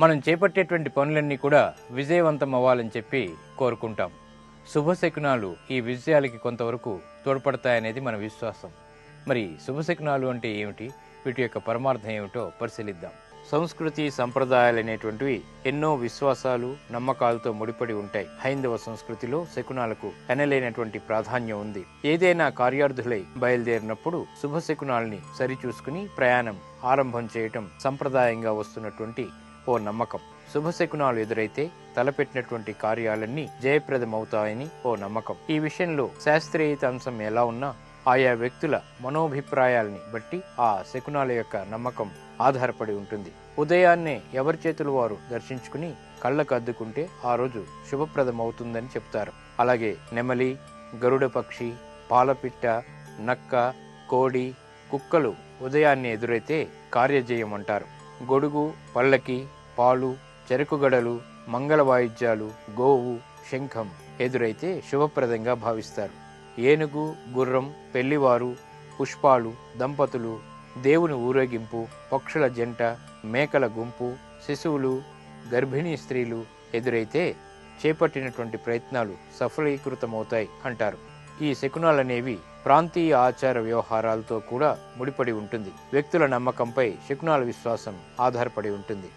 మనం చేపట్టేటువంటి పనులన్నీ కూడా విజయవంతం అవ్వాలని చెప్పి కోరుకుంటాం. శుభశకునాలు ఈ విజయాలకి కొంతవరకు తోడ్పడతాయనేది మన విశ్వాసం. మరి శుభశకునాలు అంటే ఏమిటి? వీటి యొక్క పరమార్థం ఏమిటో పరిశీలిద్దాం. సంస్కృతి సంప్రదాయాలు అనేటువంటివి ఎన్నో విశ్వాసాలు నమ్మకాలతో ముడిపడి ఉంటాయి. హైందవ సంస్కృతిలో శకునాలకు ఎనలేనటువంటి ప్రాధాన్యం ఉంది. ఏదైనా కార్యార్థులై బయలుదేరినప్పుడు శుభ శకునాల్ని సరిచూసుకుని ప్రయాణం ఆరంభం చేయటం సంప్రదాయంగా వస్తున్నటువంటి ఓ నమ్మకం. శుభశకునాలు ఎదురైతే తలపెట్టినటువంటి కార్యాలన్నీ జయప్రదమవుతాయని ఓ నమ్మకం. ఈ విషయంలో శాస్త్రీయత అంశం ఎలా ఉన్నా ఆయా వ్యక్తుల మనోభిప్రాయాల్ని బట్టి ఆ శకునాల యొక్క నమ్మకం ఆధారపడి ఉంటుంది. ఉదయాన్నే ఎవరి చేతులు వారు దర్శించుకుని కళ్ళకు అద్దుకుంటే ఆ రోజు శుభప్రదమవుతుందని చెప్తారు. అలాగే నెమలి గరుడ పక్షి పాలపిట్ట నక్క కోడి కుక్కలు ఉదయాన్నే ఎదురైతే కార్యజయం అంటారు. గొడుగు పల్లకి పాలు చెరుకుగడలు మంగళ వాయిద్యాలు గోవు శంఖం ఎదురైతే శుభప్రదంగా భావిస్తారు. ఏనుగు గుర్రం పెళ్ళివారు పుష్పాలు దంపతులు దేవుని ఊరేగింపు పక్షుల జంట మేకల గుంపు శిశువులు గర్భిణీ స్త్రీలు ఎదురైతే చేపట్టినటువంటి ప్రయత్నాలు సఫలీకృతమవుతాయి అంటారు. ఈ శకునాలనేవి ప్రాంతీయ ఆచార వ్యవహారాలతో కూడా ముడిపడి ఉంటుంది. వ్యక్తుల నమ్మకంపై శకునాల విశ్వాసం ఆధారపడి ఉంటుంది.